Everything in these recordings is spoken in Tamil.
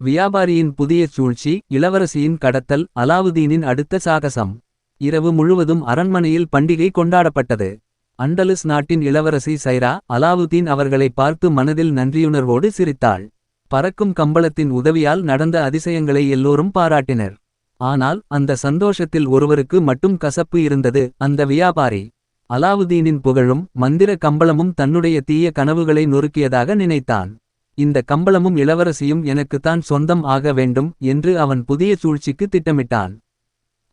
வியாபாரியின் புதிய சூழ்ச்சி இளவரசியின் கடத்தல் அலாவுதீனின் அடுத்த சாகசம். இரவு முழுவதும் அரண்மனையில் பண்டிகை கொண்டாடப்பட்டது. அண்டலுஸ் நாட்டின் இளவரசி சைரா அலாவுதீன் அவர்களை பார்த்து மனதில் நன்றியுணர்வோடு சிரித்தாள். பறக்கும் கம்பளத்தின் உதவியால் நடந்த அதிசயங்களை எல்லோரும் பாராட்டினர். ஆனால் அந்த சந்தோஷத்தில் ஒருவருக்கு மட்டும் கசப்பு இருந்தது அந்த வியாபாரி. அலாவுதீனின் புகழும் மந்திர கம்பளமும் தன்னுடைய தீய கனவுகளை நொறுக்கியதாக நினைத்தான். இந்த கம்பளமும் இளவரசியும் எனக்குத்தான் சொந்தம் ஆக வேண்டும் என்று அவன் புதிய சூழ்ச்சிக்கு திட்டமிட்டான்.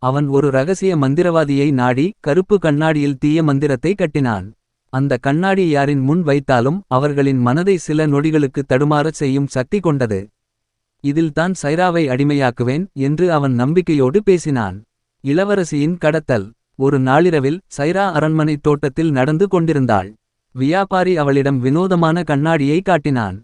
அவன் ஒரு ரகசிய மந்திரவாதியை நாடி கருப்பு கண்ணாடியில் தீய மந்திரத்தை கட்டினான். அந்த கண்ணாடி யாரின் முன் வைத்தாலும் அவர்களின் மனதை சில நொடிகளுக்கு தடுமாறச் செய்யும் சக்தி கொண்டது. இதில்தான் சைராவை அடிமையாக்குவேன் என்று அவன் நம்பிக்கையோடு பேசினான். இளவரசியின் கடத்தல். ஒரு நாளிரவில் சைரா அரண்மனை தோட்டத்தில் நடந்து கொண்டிருந்தாள். வியாபாரி அவளிடம் வினோதமான கண்ணாடியை காட்டினான்.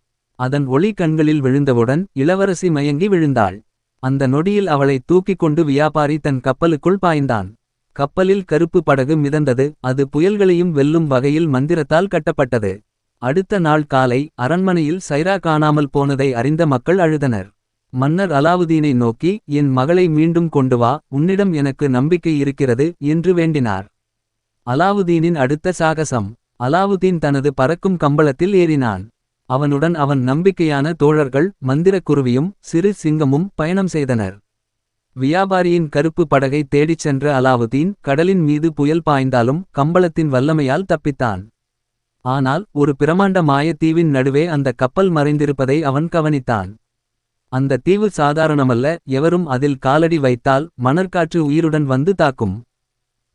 அதன் ஒளி கண்களில் விழுந்தவுடன் இளவரசி மயங்கி விழுந்தாள். அந்த நொடியில் அவளை தூக்கிக் கொண்டு வியாபாரி தன் கப்பலுக்குள் பாய்ந்தான். கப்பலில் கருப்பு படகு மிதந்தது அது புயல்களையும் வெல்லும் வகையில் மந்திரத்தால் கட்டப்பட்டது. அடுத்த நாள் காலை அரண்மனையில் சைரா காணாமல் போனதை அறிந்த மக்கள் அழுதனர். மன்னர் அலாவுதீனை நோக்கி என் மகளை மீண்டும் கொண்டு வா உன்னிடம் எனக்கு நம்பிக்கை இருக்கிறது என்று வேண்டினார். அலாவுதீனின் அடுத்த சாகசம். அலாவுதீன் தனது பறக்கும் கம்பளத்தில் ஏறினான். அவனுடன் அவன் நம்பிக்கையான தோழர்கள் மந்திரக் குருவியும் சிறு சிங்கமும் பயணம் செய்தனர். வியாபாரியின் கருப்பு படகை தேடிச் சென்ற அலாவுதீன் கடலின் மீது புயல் பாய்ந்தாலும் கம்பளத்தின் வல்லமையால் தப்பித்தான். ஆனால் ஒரு பிரமாண்ட மாயத்தீவின் தீவின் நடுவே அந்த கப்பல் மறைந்திருப்பதை அவன் கவனித்தான். அந்த தீவு சாதாரணமல்ல எவரும் அதில் காலடி வைத்தால் மணற்காற்று உயிருடன் வந்து தாக்கும்.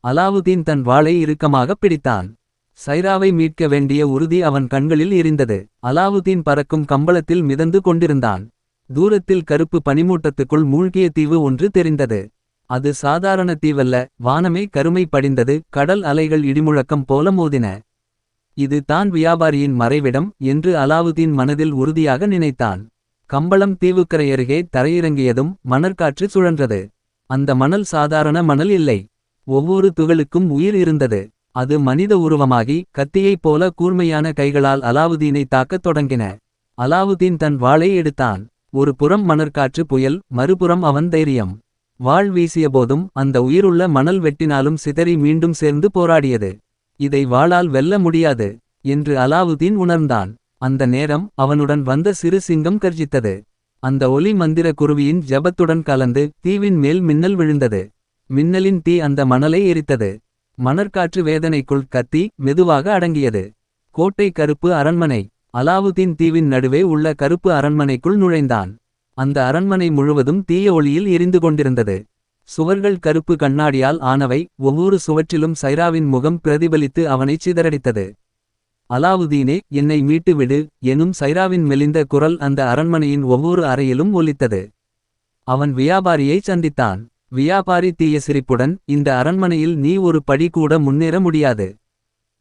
அலாவுதீன் தன் வாளை இறுக்கமாகப் பிடித்தான். சைராவை மீட்க வேண்டிய உறுதி அவன் கண்களில் எரிந்தது. அலாவுதீன் பறக்கும் கம்பளத்தில் மிதந்து கொண்டிருந்தான். தூரத்தில் கருப்பு பனிமூட்டத்துக்குள் மூழ்கிய தீவு ஒன்று தெரிந்தது. அது சாதாரண தீவல்ல வானமே கருமை படிந்தது கடல் அலைகள் இடிமுழக்கம் போல மோதின. இது தான் வியாபாரியின் மறைவிடம் என்று அலாவுதீன் மனதில் உறுதியாக நினைத்தான். கம்பளம் தீவுக்கரையருகே தரையிறங்கியதும் மணற்காற்று சுழன்றது. அந்த மணல் சாதாரண மணல் இல்லை. ஒவ்வொரு துகளுக்கும் உயிர் இருந்தது. அது மனித உருவமாகி கத்தியைப் போல கூர்மையான கைகளால் அலாவுதீனை தாக்கத் தொடங்கின. அலாவுதீன் தன் வாளை எடுத்தான். ஒரு புறம் மணற்காற்று புயல் மறுபுறம் அவன் தைரியம். வாள் வீசியபோதும் அந்த உயிருள்ள மணல் வெட்டினாலும் சிதறி மீண்டும் சேர்ந்து போராடியது. இதை வாளால் வெல்ல முடியாது என்று அலாவுதீன் உணர்ந்தான். அந்த நேரம் அவனுடன் வந்த சிறு சிங்கம் கர்ஜித்தது. அந்த ஒலி மந்திர குருவியின் ஜபத்துடன் கலந்து தீவின் மேல் மின்னல் விழுந்தது. மின்னலின் தீ அந்த மணலை எரித்தது. மணற்காற்று வேதனைக்குள் கத்தி மெதுவாக அடங்கியது. கோட்டை கருப்பு அரண்மனை. அலாவுதீன் தீவின் நடுவே உள்ள கருப்பு அரண்மனைக்குள் நுழைந்தான். அந்த அரண்மனை முழுவதும் தீய ஒளியில் எரிந்து கொண்டிருந்தது. சுவர்கள் கருப்பு கண்ணாடியால் ஆனவை ஒவ்வொரு சுவற்றிலும் சைராவின் முகம் பிரதிபலித்து அவனைச் சிதறடித்தது. அலாவுதீனே என்னை மீட்டுவிடு எனும் சைராவின் மெலிந்த குரல் அந்த அரண்மனையின் ஒவ்வொரு அறையிலும் ஒலித்தது. அவன் வியாபாரியைச் சந்தித்தான். வியாபாரி தீய சிரிப்புடன் இந்த அரண்மனையில் நீ ஒரு படி கூட முன்னேற முடியாது.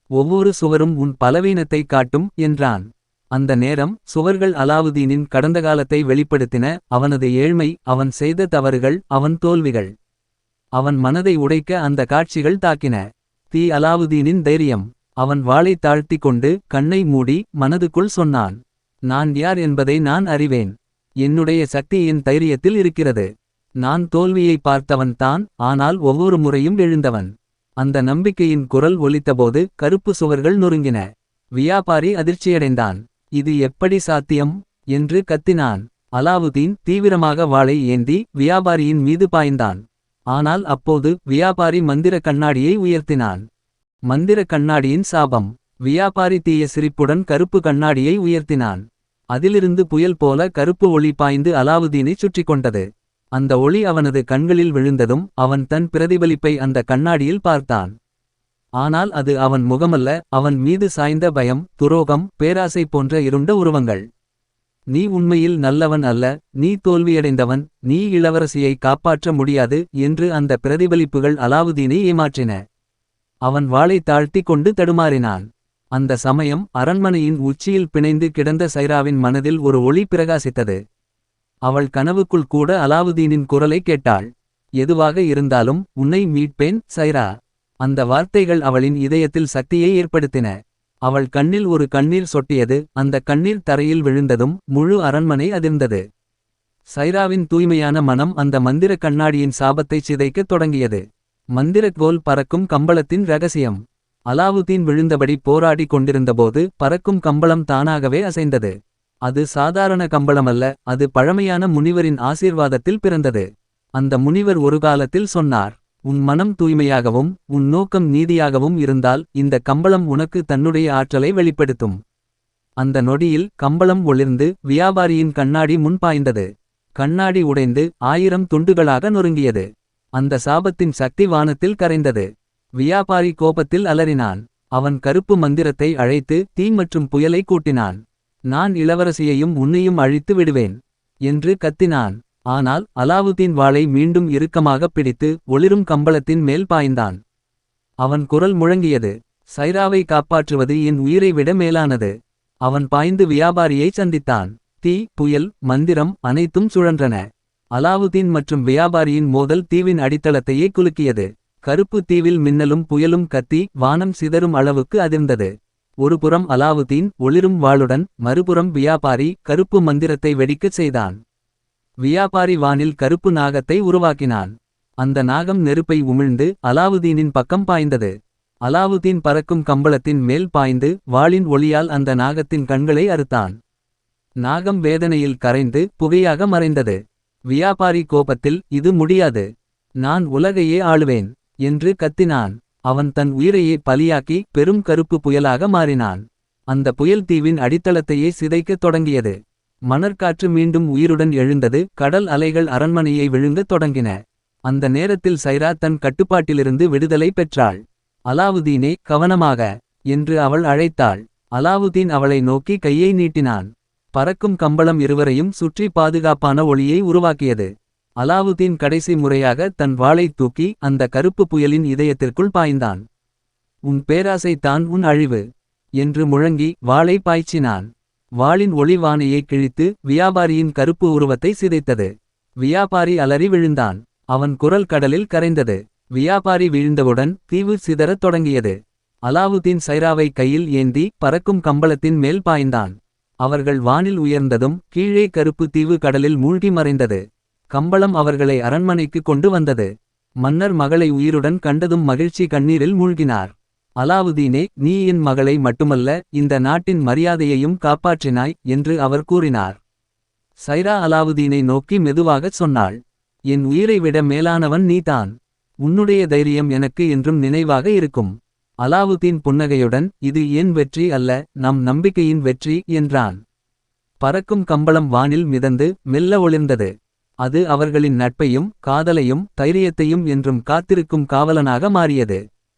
ஒவ்வொரு சுவரும் உன் பலவீனத்தை காட்டும் என்றான். அந்த நேரம் சுவர்கள் அலாவுதீனின் கடந்த காலத்தை வெளிப்படுத்தின அவனது ஏழ்மை அவன் செய்த தவறுகள் அவன் தோல்விகள். அவன் மனதை உடைக்க அந்த காட்சிகள் தாக்கின. தீ அலாவுதீனின் தைரியம். அவன் வாளை தாழ்த்தி கொண்டு கண்ணை மூடி மனதுக்குள் சொன்னான் நான் யார் என்பதை நான் அறிவேன். என்னுடைய சக்தி என் தைரியத்தில் இருக்கிறது. நான் தோல்வியை பார்த்தவன் தான் ஆனால் ஒவ்வொரு முறையும் எழுந்தவன். அந்த நம்பிக்கையின் குரல் ஒலித்தபோது கருப்பு சுவர்கள் நொறுங்கின. வியாபாரி அதிர்ச்சியடைந்தான். இது எப்படி சாத்தியம்? என்று கத்தினான். அலாவுதீன் தீவிரமாக வாளை ஏந்தி வியாபாரியின் மீது பாய்ந்தான். ஆனால் அப்போது வியாபாரி மந்திர கண்ணாடியை உயர்த்தினான். மந்திர கண்ணாடியின் சாபம். வியாபாரி தீய சிரிப்புடன் கருப்பு கண்ணாடியை உயர்த்தினான். அதிலிருந்து புயல் போல கருப்பு ஒளி பாய்ந்து அலாவுதீனைச் சுற்றி கொண்டது அந்த ஒளி அவனது கண்களில் விழுந்ததும் அவன் தன் பிரதிபலிப்பை அந்த கண்ணாடியில் பார்த்தான். ஆனால் அது அவன் முகமல்ல அவன் மீது சாய்ந்த பயம் துரோகம் பேராசை போன்ற இருண்ட உருவங்கள். நீ உண்மையில் நல்லவன் அல்ல நீ தோல்வியடைந்தவன் நீ இளவரசியை காப்பாற்ற முடியாது என்று அந்த பிரதிபலிப்புகள் அலாவுதீனை ஏமாற்றின. அவன் வாளை தாழ்த்தி கொண்டு தடுமாறினான். அந்த சமயம் அரண்மனையின் உச்சியில் பிணைந்து கிடந்த சைராவின் மனதில் ஒரு ஒளி பிரகாசித்தது. அவள் கனவுக்குள் கூட அலாவுதீனின் குரலை கேட்டாள். எதுவாக இருந்தாலும் உன்னை மீட்பேன் சைரா. அந்த வார்த்தைகள் அவளின் இதயத்தில் சக்தியை ஏற்படுத்தின. அவள் கண்ணில் ஒரு கண்ணீர் சொட்டியது அந்த கண்ணீர் தரையில் விழுந்ததும் முழு அரண்மனை அதிர்ந்தது. சைராவின் தூய்மையான மனம் அந்த மந்திர கண்ணாடியின் சாபத்தைச் சிதைக்கத் தொடங்கியது. மந்திரக்கோல் பறக்கும் கம்பளத்தின் ரகசியம். அலாவுதீன் விழுந்தபடி போராடி கொண்டிருந்தபோது பறக்கும் கம்பளம் தானாகவே அசைந்தது. அது சாதாரண கம்பளமல்ல அது பழமையான முனிவரின் ஆசீர்வாதத்தில் பிறந்தது. அந்த முனிவர் ஒரு காலத்தில் சொன்னார் உன் மனம் தூய்மையாகவும் உன் நோக்கம் நீதியாகவும் இருந்தால் இந்த கம்பளம் உனக்கு தன்னுடைய ஆற்றலை வெளிப்படுத்தும். அந்த நொடியில் கம்பளம் ஒளிர்ந்து வியாபாரியின் கண்ணாடி முன் பாய்ந்தது. கண்ணாடி உடைந்து ஆயிரம் துண்டுகளாக நொறுங்கியது. அந்த சாபத்தின் சக்தி வானத்தில் கரைந்தது. வியாபாரி கோபத்தில் அலறினான். அவன் கருப்பு மந்திரத்தை அழைத்து தீ மற்றும் புயலை கூட்டினான். நான் இளவரசியையும் உன்னையும் அழித்து விடுவேன் என்று கத்தினான். ஆனால் அலாவுதீன் வாளை மீண்டும் இறுக்கமாகப் பிடித்து ஒளிரும் கம்பளத்தின் மேல் பாய்ந்தான். அவன் குரல் முழங்கியது சைராவை காப்பாற்றுவது என் உயிரை விட மேலானது. அவன் பாய்ந்து வியாபாரியை சந்தித்தான். தீ புயல் மந்திரம் அனைத்தும் சுழன்றன. அலாவுதீன் மற்றும் வியாபாரியின் மோதல் தீவின் அடித்தளத்தையே குலுக்கியது. கருப்பு தீவில் மின்னலும் புயலும் கத்தி வானம் சிதறும் அளவுக்கு அதிர்ந்தது. ஒருபுறம் அலாவுதீன் ஒளிரும் வாளுடன் மறுபுறம் வியாபாரி கருப்பு மந்திரத்தை வெடிக்கச் செய்தான். வியாபாரி வானில் கருப்பு நாகத்தை உருவாக்கினான். அந்த நாகம் நெருப்பை உமிழ்ந்து அலாவுதீனின் பக்கம் பாய்ந்தது. அலாவுதீன் பறக்கும் கம்பளத்தின் மேல் பாய்ந்து வாளின் ஒளியால் அந்த நாகத்தின் கண்களை அறுத்தான். நாகம் வேதனையில் கரைந்து புகையாக மறைந்தது. வியாபாரி கோபத்தில் இது முடியாது. நான் உலகையே ஆளுவேன் என்று கத்தினான். அவன் தன் உயிரையே பலியாக்கி பெரும் கருப்பு புயலாக மாறினான். அந்த புயல் தீவின் அடித்தளத்தையே சிதைக்கத் தொடங்கியது. மணற்காற்று மீண்டும் உயிருடன் எழுந்தது. கடல் அலைகள் அரண்மனையை விழுங்கத் தொடங்கின. அந்த நேரத்தில் சைரா தன் கட்டுப்பாட்டிலிருந்து விடுதலை பெற்றாள். அலாவுதீனே கவனமாக என்று அவள் அழைத்தாள். அலாவுதீன் அவளை நோக்கி கையை நீட்டினான். பறக்கும் கம்பளம் இருவரையும் சுற்றி பாதுகாப்பான ஒளியை உருவாக்கியது. அலாவுதீன் கடைசி முறையாக தன் வாளைத் தூக்கி அந்த கருப்பு புயலின் இதயத்திற்குள் பாய்ந்தான். உன் பேராசை தான் உன் அழிவு என்று முழங்கி வாளை பாய்ச்சினான். வாளின் ஒளிவானையை கிழித்து வியாபாரியின் கருப்பு உருவத்தை சிதைத்தது. வியாபாரி அலறி விழுந்தான். அவன் குரல் கடலில் கரைந்தது. வியாபாரி வீழ்ந்தவுடன் தீவு சிதறத் தொடங்கியது. அலாவுதீன் சைராவை கையில் ஏந்தி பறக்கும் கம்பளத்தின் மேல் பாய்ந்தான். அவர்கள் வானில் உயர்ந்ததும் கீழே கருப்பு தீவு கடலில் மூழ்கி மறைந்தது. கம்பளம் அவர்களை அரண்மனைக்கு கொண்டு வந்தது. மன்னர் மகளை உயிருடன் கண்டதும் மகிழ்ச்சி கண்ணீரில் மூழ்கினார். அலாவுதீனே நீ என் மகளை மட்டுமல்ல இந்த நாட்டின் மரியாதையையும் காப்பாற்றினாய் என்று அவர் கூறினார். சைரா அலாவுதீனை நோக்கி மெதுவாகச் சொன்னாள். என் உயிரை விட மேலானவன் நீதான். உன்னுடைய தைரியம் எனக்கு என்றும் நினைவாக இருக்கும். அலாவுதீன் புன்னகையுடன் இது என் வெற்றி அல்ல நம் நம்பிக்கையின் வெற்றி என்றான். பறக்கும் கம்பளம் வானில் மிதந்து மெல்ல ஒளிர்ந்தது. அது அவர்களின் நட்பையும் காதலையும் தைரியத்தையும் என்றும் காத்திருக்கும் காவலனாக மாறியது.